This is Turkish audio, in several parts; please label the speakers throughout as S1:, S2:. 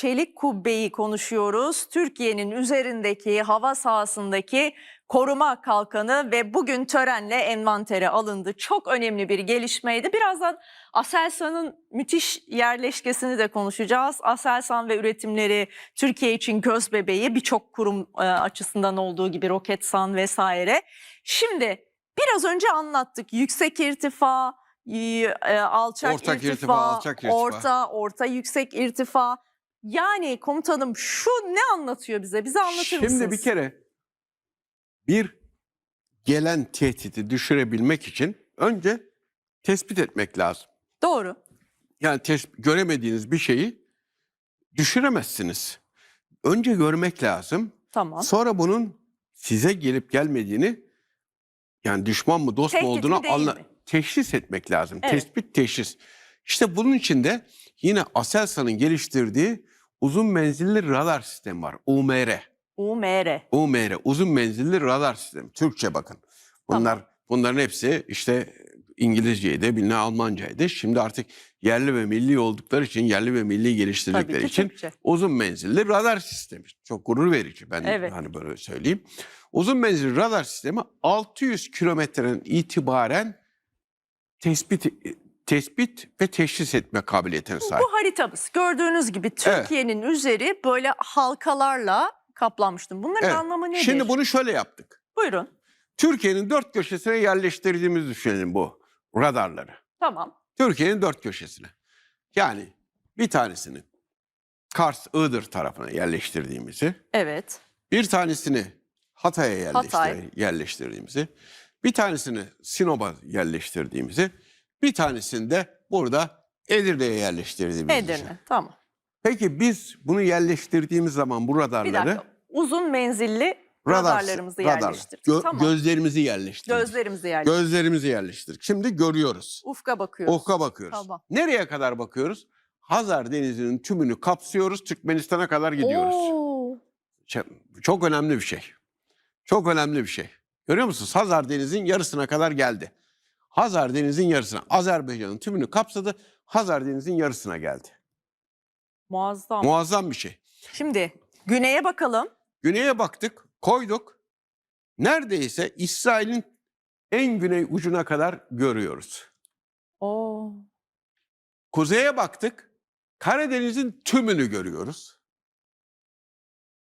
S1: çelik kubbeyi konuşuyoruz. Türkiye'nin üzerindeki hava sahasındaki koruma kalkanı ve bugün törenle envantere alındı. Çok önemli bir gelişmeydi. Birazdan Aselsan'ın müthiş yerleşkesini de konuşacağız. Aselsan ve üretimleri Türkiye için göz bebeği birçok kurum e, açısından olduğu gibi Roketsan vesaire. Şimdi biraz önce anlattık. Yüksek irtifa, e, alçak
S2: Ortak
S1: irtifa,
S2: irtifa, alçak irtifa.
S1: orta, orta yüksek irtifa. Yani komutanım şu ne anlatıyor bize? Bize anlatır
S2: Şimdi
S1: mısınız?
S2: bir kere bir gelen tehdidi düşürebilmek için önce tespit etmek lazım.
S1: Doğru.
S2: Yani göremediğiniz bir şeyi düşüremezsiniz. Önce görmek lazım.
S1: Tamam.
S2: Sonra bunun size gelip gelmediğini yani düşman mı dost mu
S1: Tehdit mi
S2: olduğunu anla
S1: mi?
S2: teşhis etmek lazım.
S1: Evet.
S2: Tespit teşhis. İşte bunun için de yine Aselsan'ın geliştirdiği uzun menzilli radar sistemi var. UMR.
S1: UMR.
S2: UMR uzun menzilli radar sistemi. Türkçe bakın. Bunlar bunların hepsi işte İngilizceydi, bilinen Almancaydı. Şimdi artık yerli ve milli oldukları için, yerli ve milli geliştirdikleri için
S1: Türkçe.
S2: uzun menzilli radar sistemi. Çok gurur verici ben
S1: Evet.
S2: hani böyle söyleyeyim. Uzun menzilli radar sistemi 600 kilometreden itibaren tespit tespit ve teşhis etme kabiliyetine sahip.
S1: Bu haritamız gördüğünüz gibi Türkiye'nin üzeri böyle halkalarla kaplanmıştı. Bunların
S2: Evet.
S1: anlamı nedir?
S2: Şimdi bunu şöyle yaptık.
S1: Buyurun.
S2: Türkiye'nin dört köşesine yerleştirdiğimizi düşünelim bu radarları.
S1: Tamam.
S2: Türkiye'nin dört köşesine. Yani bir tanesini Kars, Iğdır tarafına yerleştirdiğimizi,
S1: Evet.
S2: bir tanesini Hatay'a yerleştir-
S1: Hatay.
S2: yerleştirdiğimizi, bir tanesini Sinop'a yerleştirdiğimizi, bir tanesini de burada Edirne'ye yerleştirdiğimizi. düşün.
S1: Edirne. Tamam.
S2: Peki biz bunu yerleştirdiğimiz zaman bu
S1: Bir
S2: radarları
S1: dakika. Uzun menzilli
S2: radar,
S1: radarlarımızı
S2: radar,
S1: yerleştirdik.
S2: gö-
S1: tamam.
S2: gözlerimizi yerleştirdik.
S1: Gözlerimizi yerleştirdik.
S2: Gözlerimizi yerleştirdik. Şimdi görüyoruz.
S1: Ufka bakıyoruz.
S2: Ufka bakıyoruz.
S1: Tamam.
S2: Nereye kadar bakıyoruz? Hazar Denizi'nin tümünü kapsıyoruz. Türkmenistan'a kadar gidiyoruz.
S1: Oo.
S2: Çok- Çok önemli bir şey. Çok önemli bir şey. Görüyor musunuz? Hazar Denizi'nin yarısına kadar geldi. Hazar Denizi'nin yarısına. Azerbaycan'ın tümünü kapsadı. Hazar Denizi'nin yarısına geldi.
S1: Muazzam.
S2: Muazzam bir şey.
S1: Şimdi güneye bakalım.
S2: Güney'e baktık, koyduk. Neredeyse İsrail'in en güney ucuna kadar görüyoruz.
S1: Oo.
S2: Kuzeye baktık. Karadeniz'in tümünü görüyoruz.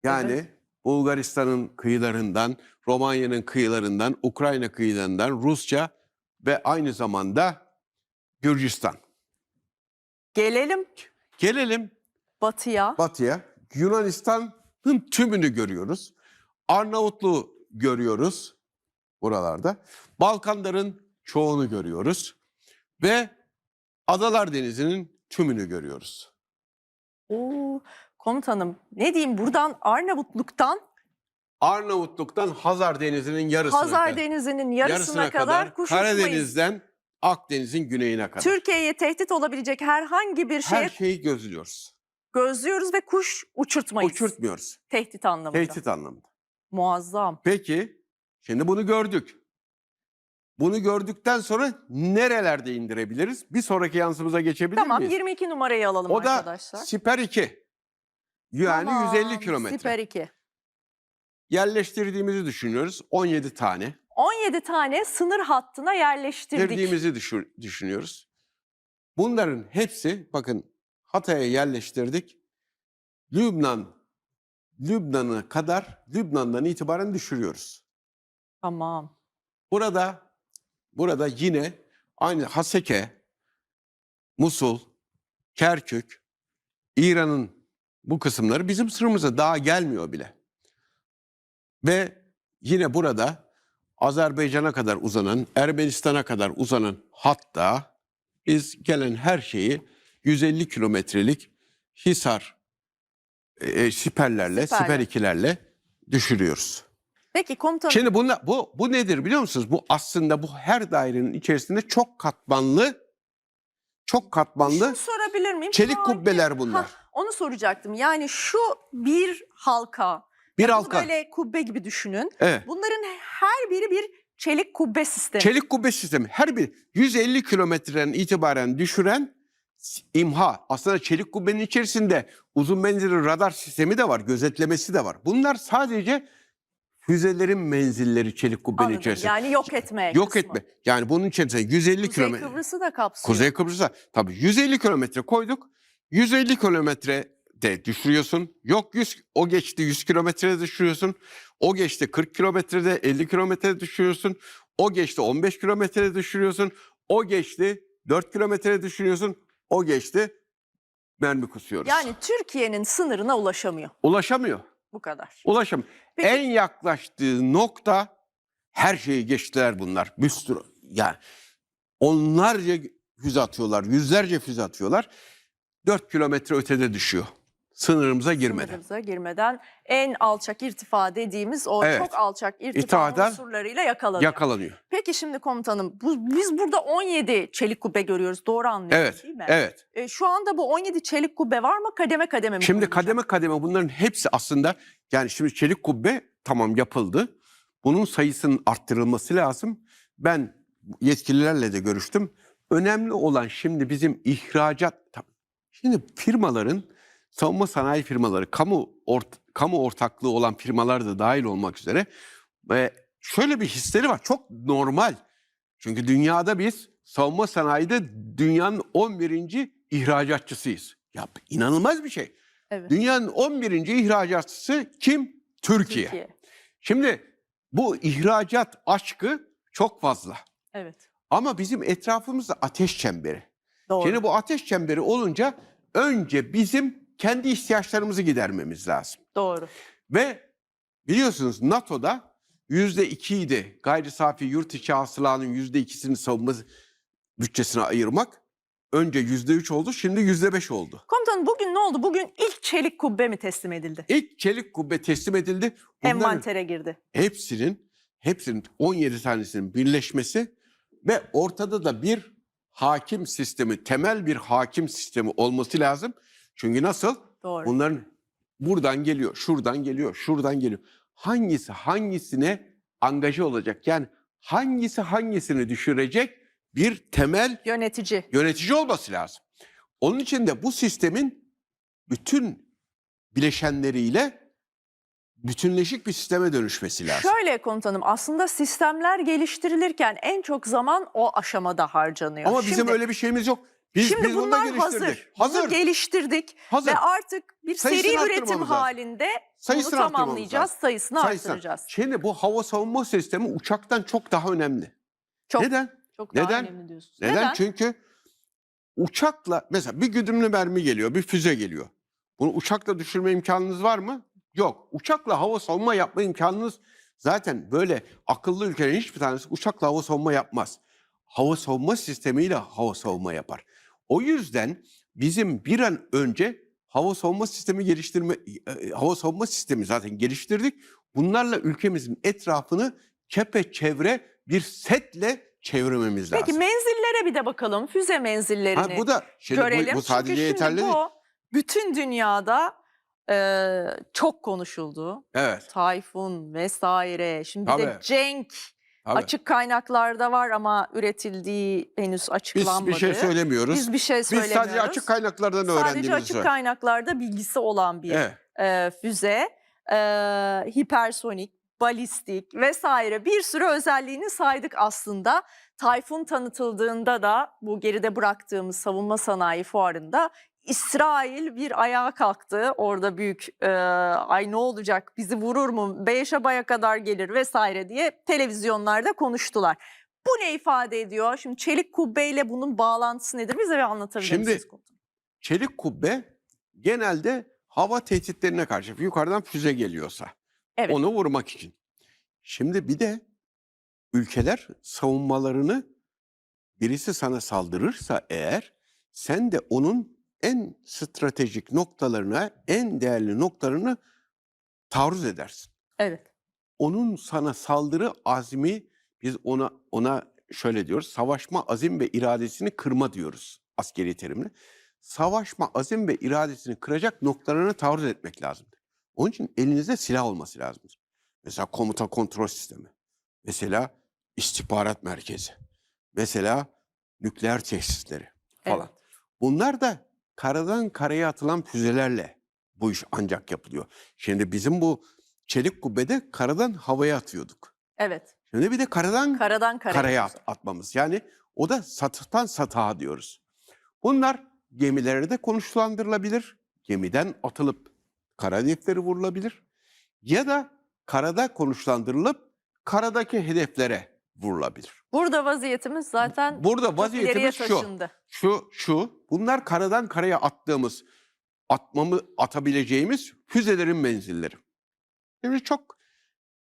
S2: Yani
S1: Evet.
S2: Bulgaristan'ın kıyılarından, Romanya'nın kıyılarından, Ukrayna kıyılarından, Rusça ve aynı zamanda Gürcistan.
S1: Gelelim
S2: Gelelim
S1: batıya.
S2: batıya. Yunanistan'ın tümünü görüyoruz. Arnavutluğu görüyoruz buralarda. Balkanların çoğunu görüyoruz. Ve Adalar Denizi'nin tümünü görüyoruz.
S1: Oo. Komutanım ne diyeyim buradan Arnavutluk'tan
S2: Arnavutluk'tan Hazar Denizi'nin yarısına
S1: Hazar
S2: kadar.
S1: Denizi'nin yarısına, kadar, kuş uçmayız.
S2: Karadeniz'den Akdeniz'in güneyine kadar.
S1: Türkiye'ye tehdit olabilecek herhangi bir şeye
S2: Her şeyi gözlüyoruz.
S1: gözlüyoruz ve kuş uçurtmayız.
S2: Uçurtmuyoruz.
S1: Tehdit anlamında.
S2: Tehdit anlamında.
S1: Muazzam.
S2: Peki şimdi bunu gördük. Bunu gördükten sonra nerelerde indirebiliriz? Bir sonraki yansımıza geçebilir
S1: Tamam
S2: miyiz?
S1: 22 numarayı alalım
S2: O da
S1: arkadaşlar.
S2: Siper 2. Yani
S1: Tamam,
S2: 150 kilometre.
S1: Siper 2.
S2: Yerleştirdiğimizi düşünüyoruz. 17 tane.
S1: 17 tane sınır hattına yerleştirdik.
S2: Girdiğimizi düşün- düşünüyoruz. Bunların hepsi bakın Hatay'a yerleştirdik. Lübnan, Lübnan'a kadar Lübnan'dan itibaren düşürüyoruz.
S1: Tamam.
S2: Burada burada yine aynı Haseke, Musul, Kerkük, İran'ın bu kısımları bizim sınırımıza daha gelmiyor bile. Ve yine burada Azerbaycan'a kadar uzanan, Ermenistan'a kadar uzanan hatta biz gelen her şeyi 150 kilometrelik Hisar e, siperlerle,
S1: Siperle.
S2: siper ikilerle düşürüyoruz.
S1: Peki komutanım
S2: Şimdi bunla, bu, bu nedir biliyor musunuz? Bu aslında bu her dairenin içerisinde çok katmanlı, çok katmanlı
S1: şunu sorabilir miyim?
S2: çelik kubbeler bunlar.
S1: Hah, onu soracaktım. Yani şu bir halka.
S2: Bir halka.
S1: Böyle kubbe gibi düşünün.
S2: Evet.
S1: Bunların her biri bir çelik kubbe sistemi.
S2: Çelik kubbe sistemi her bir 150 kilometreden itibaren düşüren imha aslında çelik kubbenin içerisinde uzun menzilli radar sistemi de var, gözetlemesi de var. Bunlar sadece füzelerin menzilleri çelik kubbenin
S1: Anladım.
S2: içerisinde.
S1: Yani yok etme
S2: Yok
S1: kısmı.
S2: etme. Yani bunun içerisinde 150
S1: Kuzey
S2: kilometre.
S1: Kıbrıs'ı da kapsıyor.
S2: Kuzey Kıbrıs'a tabii 150 kilometre koyduk. 150 kilometre de düşürüyorsun. Yok 100 o geçti 100 kilometrede düşürüyorsun. O geçti 40 kilometrede 50 kilometrede düşürüyorsun. O geçti 15 kilometrede düşürüyorsun. O geçti 4 kilometrede düşürüyorsun. O geçti mermi kusuyoruz.
S1: Yani Türkiye'nin sınırına ulaşamıyor.
S2: ulaşamıyor.
S1: Bu kadar.
S2: Ulaşamıyor.
S1: Peki-
S2: En yaklaştığı nokta her şeyi geçtiler bunlar. Bir sürü yani onlarca füze atıyorlar, yüzlerce füze atıyorlar. 4 kilometre ötede düşüyor. Sınırımıza girmeden.
S1: Sınırımıza girmeden en alçak irtifa dediğimiz o
S2: Evet.
S1: çok alçak irtifa
S2: İrtifadan
S1: unsurlarıyla yakalanıyor.
S2: Yakalanıyor.
S1: Peki şimdi komutanım bu, biz burada 17 çelik kubbe görüyoruz. Doğru anlıyorum
S2: Evet.
S1: değil mi?
S2: Evet.
S1: E, şu anda bu 17 çelik kubbe var mı? Kademe kademe mi?
S2: Şimdi
S1: kurulacak?
S2: kademe kademe bunların hepsi aslında yani şimdi çelik kubbe tamam yapıldı. Bunun sayısının arttırılması lazım. Ben yetkililerle de görüştüm. Önemli olan şimdi bizim ihracat şimdi firmaların savunma sanayi firmaları, kamu ort, kamu ortaklığı olan firmalar da dahil olmak üzere ve şöyle bir hisleri var. Çok normal. Çünkü dünyada biz savunma sanayide dünyanın 11. ihracatçısıyız. Ya inanılmaz bir şey.
S1: Evet.
S2: Dünyanın 11. ihracatçısı kim? Türkiye.
S1: Türkiye.
S2: Şimdi bu ihracat aşkı çok fazla.
S1: Evet.
S2: Ama bizim etrafımızda ateş çemberi.
S1: Doğru.
S2: Şimdi bu ateş çemberi olunca önce bizim kendi ihtiyaçlarımızı gidermemiz lazım.
S1: Doğru.
S2: Ve biliyorsunuz NATO'da yüzde ikiydi gayri safi yurt içi hasılanın yüzde ikisini savunma bütçesine ayırmak. Önce yüzde üç oldu, şimdi yüzde beş oldu.
S1: Komutanım bugün ne oldu? Bugün ilk çelik kubbe mi teslim edildi?
S2: İlk çelik kubbe teslim edildi. Bunların
S1: Envantere girdi.
S2: hepsinin, hepsinin 17 tanesinin birleşmesi ve ortada da bir hakim sistemi, temel bir hakim sistemi olması lazım. Çünkü nasıl?
S1: Doğru.
S2: Bunların buradan geliyor, şuradan geliyor, şuradan geliyor. Hangisi hangisine angaje olacak? Yani hangisi hangisini düşürecek bir temel
S1: Yönetici.
S2: yönetici olması lazım. Onun için de bu sistemin bütün bileşenleriyle bütünleşik bir sisteme dönüşmesi lazım.
S1: Şöyle komutanım aslında sistemler geliştirilirken en çok zaman o aşamada harcanıyor.
S2: Ama bizim
S1: Şimdi-
S2: öyle bir şeyimiz yok. Biz,
S1: Şimdi
S2: biz
S1: bunlar hazır.
S2: Hazır.
S1: Bunu geliştirdik
S2: hazır.
S1: ve artık bir
S2: Sayısını
S1: seri üretim halinde
S2: Sayısını
S1: bunu tamamlayacağız,
S2: lazım.
S1: sayısını
S2: Sayısını.
S1: artıracağız.
S2: Şimdi bu hava savunma sistemi uçaktan çok daha önemli.
S1: Çok
S2: Neden?
S1: çok daha
S2: Neden?
S1: önemli diyorsunuz.
S2: Neden? Çünkü uçakla mesela bir güdümlü mermi geliyor, bir füze geliyor. Bunu uçakla düşürme imkanınız var mı? Yok. Uçakla hava savunma yapma imkanınız zaten böyle akıllı ülkelerin hiçbir tanesi uçakla hava savunma yapmaz. Hava savunma sistemiyle hava savunma yapar. O yüzden bizim bir an önce hava savunma sistemi geliştirme e, hava savunma sistemi zaten geliştirdik. Bunlarla ülkemizin etrafını çepeçevre bir setle çevirmemiz lazım.
S1: Peki menzillere bir de bakalım. Füze menzillerini
S2: Ha, bu da şimdi bu-
S1: görelim.
S2: bu, sadece
S1: Çünkü
S2: yeterli
S1: şimdi
S2: değil.
S1: bu bütün dünyada e, çok konuşuldu.
S2: Evet.
S1: Tayfun vesaire. Şimdi bir de
S2: Tabii.
S1: Cenk
S2: Tabii.
S1: açık kaynaklarda var ama üretildiği henüz
S2: Biz
S1: açıklanmadı.
S2: bir şey söylemiyoruz.
S1: Biz bir şey
S2: Biz
S1: söylemiyoruz.
S2: sadece açık kaynaklardan
S1: Sadece
S2: öğrendiğimizi
S1: açık
S2: söylüyoruz.
S1: kaynaklarda bilgisi olan bir
S2: Evet.
S1: e, füze, e, hipersonik, balistik vesaire bir sürü özelliğini saydık aslında. Tayfun tanıtıldığında da bu geride bıraktığımız savunma sanayi fuarında İsrail bir ayağa kalktı. Orada büyük e, ay ne olacak bizi vurur mu Beşaba'ya kadar gelir vesaire diye televizyonlarda konuştular. Bu ne ifade ediyor? Şimdi çelik kubbeyle bunun bağlantısı nedir? Bize bir anlatabilir
S2: Şimdi-
S1: misiniz?
S2: Çelik kubbe genelde hava tehditlerine karşı yukarıdan füze geliyorsa
S1: Evet.
S2: onu vurmak için. Şimdi bir de ülkeler savunmalarını birisi sana saldırırsa eğer sen de onun en stratejik noktalarına, en değerli noktalarını taarruz edersin.
S1: Evet.
S2: onun sana saldırı azmi biz ona ona şöyle diyoruz. Savaşma azim ve iradesini kırma diyoruz askeri terimle. Savaşma azim ve iradesini kıracak noktalarına taarruz etmek lazım. Onun için elinizde silah olması lazım. Mesela komuta kontrol sistemi. Mesela istihbarat merkezi. Mesela nükleer tesisleri falan.
S1: Evet.
S2: Bunlar da karadan karaya atılan füzelerle bu iş ancak yapılıyor. Şimdi bizim bu çelik kubbede karadan havaya atıyorduk.
S1: Evet.
S2: Şimdi bir de karadan
S1: Karadan karaya.
S2: karaya at- atmamız. Yani o da satıktan satağa diyoruz. Bunlar gemilere de konuşlandırılabilir. Gemiden atılıp kara hedefleri vurulabilir. Ya da karada konuşlandırılıp karadaki hedeflere vurulabilir.
S1: Burada vaziyetimiz zaten
S2: Burada vaziyetimiz şu.
S1: taşındı.
S2: Şu, şu. Bunlar karadan karaya attığımız, atmamı atabileceğimiz füzelerin menzilleri. Şimdi çok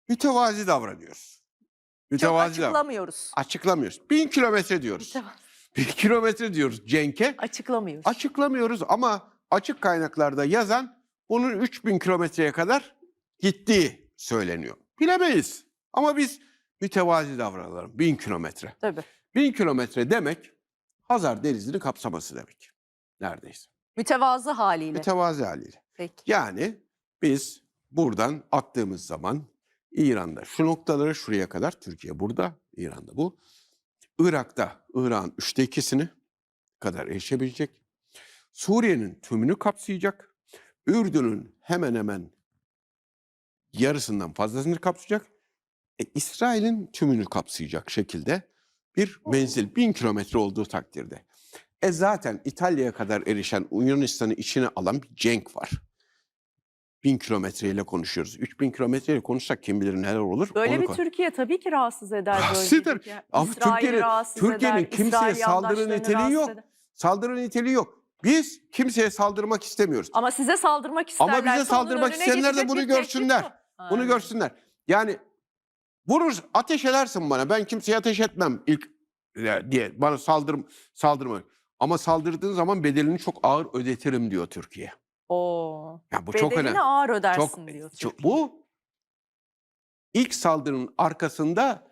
S2: mütevazi davranıyoruz.
S1: Çok
S2: Mütevazi davran-
S1: açıklamıyoruz.
S2: Açıklamıyoruz. Bin kilometre diyoruz.
S1: Mütevazı.
S2: Bin kilometre diyoruz Cenk'e.
S1: Açıklamıyoruz.
S2: Açıklamıyoruz ama açık kaynaklarda yazan bunun 3000 kilometreye kadar gittiği söyleniyor. Bilemeyiz ama biz mütevazi davranalım. Bin kilometre.
S1: Tabii.
S2: Bin kilometre demek Hazar Denizi'ni kapsaması demek. Neredeyse.
S1: Mütevazı haliyle.
S2: Mütevazi haliyle.
S1: Peki.
S2: Yani biz buradan attığımız zaman İran'da şu noktaları şuraya kadar Türkiye burada, İran'da bu. Irak'ta İran üçte ikisini kadar erişebilecek. Suriye'nin tümünü kapsayacak. Ürdün'ün hemen hemen yarısından fazlasını kapsayacak. E, İsrail'in tümünü kapsayacak şekilde bir menzil bin kilometre olduğu takdirde. E zaten İtalya'ya kadar erişen Yunanistan'ı içine alan bir cenk var. Bin kilometreyle konuşuyoruz. Üç bin kilometreyle konuşsak kim bilir neler olur.
S1: Böyle bir Türkiye tabii ki rahatsız eder.
S2: Rahatsız eder. Ama Türkiye'nin-
S1: eder,
S2: kimseye saldırı niteliği yok.
S1: eder.
S2: Saldırı niteliği yok. Biz kimseye saldırmak istemiyoruz.
S1: Ama size saldırmak
S2: Ama
S1: isterler.
S2: bize saldırmak isteyenler de bunu görsünler. Bunu görsünler. Yani vurur, ateş edersin bana. Ben kimseye ateş etmem ilk ya diye. Bana saldır, saldırma. Ama saldırdığın zaman bedelini çok ağır ödetirim diyor Türkiye.
S1: Oo.
S2: Ya bu
S1: Bedelini
S2: çok önemli.
S1: ağır ödersin
S2: Çok,
S1: diyor.
S2: çok- bu ilk saldırının arkasında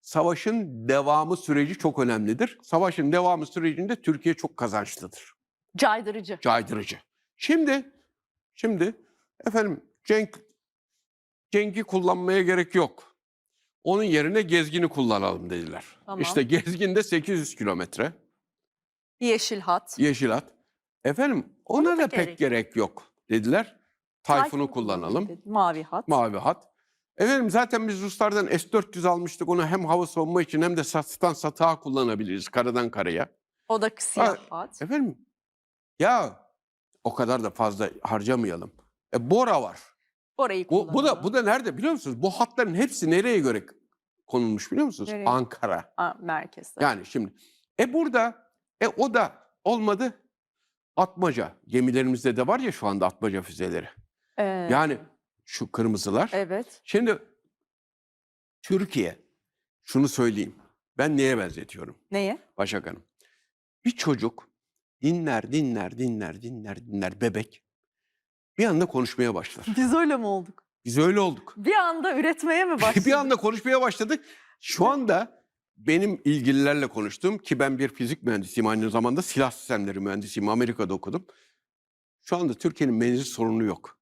S2: savaşın devamı süreci çok önemlidir. Savaşın devamı sürecinde Türkiye çok kazançlıdır.
S1: Caydırıcı.
S2: Caydırıcı. Şimdi şimdi efendim Cenk Cenk'i kullanmaya gerek yok. Onun yerine Gezgin'i kullanalım dediler.
S1: Tamam.
S2: İşte Gezgin de 800 kilometre.
S1: Yeşil hat.
S2: Yeşil at. Efendim ona
S1: Ona da
S2: da pek
S1: gerek
S2: gerek yok dediler. Tayfun'u kullanalım.
S1: dedi. Mavi hat.
S2: Mavi hat. Efendim zaten biz Ruslardan S-400 almıştık. Onu hem hava savunma için hem de satıştan satığa kullanabiliriz karadan karaya.
S1: o da siyah hat.
S2: Efendim ya o kadar da fazla harcamayalım. E, Bora var.
S1: Orayı
S2: Bu, bu da bu da nerede biliyor musunuz? Bu hatların hepsi nereye göre konulmuş biliyor musunuz?
S1: Nereye?
S2: Ankara.
S1: Merkezde.
S2: Yani şimdi e burada e o da olmadı. Atmaca gemilerimizde de var ya şu anda atmaca füzeleri.
S1: Ee,
S2: Yani şu kırmızılar.
S1: Evet.
S2: Şimdi Türkiye şunu söyleyeyim. Ben neye benzetiyorum
S1: Neye?
S2: Başak Hanım? Bir çocuk dinler, dinler, dinler, dinler, dinler bebek. Bir anda konuşmaya başlar.
S1: Biz öyle mi olduk?
S2: Biz öyle olduk.
S1: Bir anda üretmeye mi başladık?
S2: bir anda konuşmaya başladık. Şu anda benim ilgililerle konuştum ki ben bir fizik mühendisiyim aynı zamanda silah sistemleri mühendisiyim. Amerika'da okudum. Şu anda Türkiye'nin menzil sorunu yok.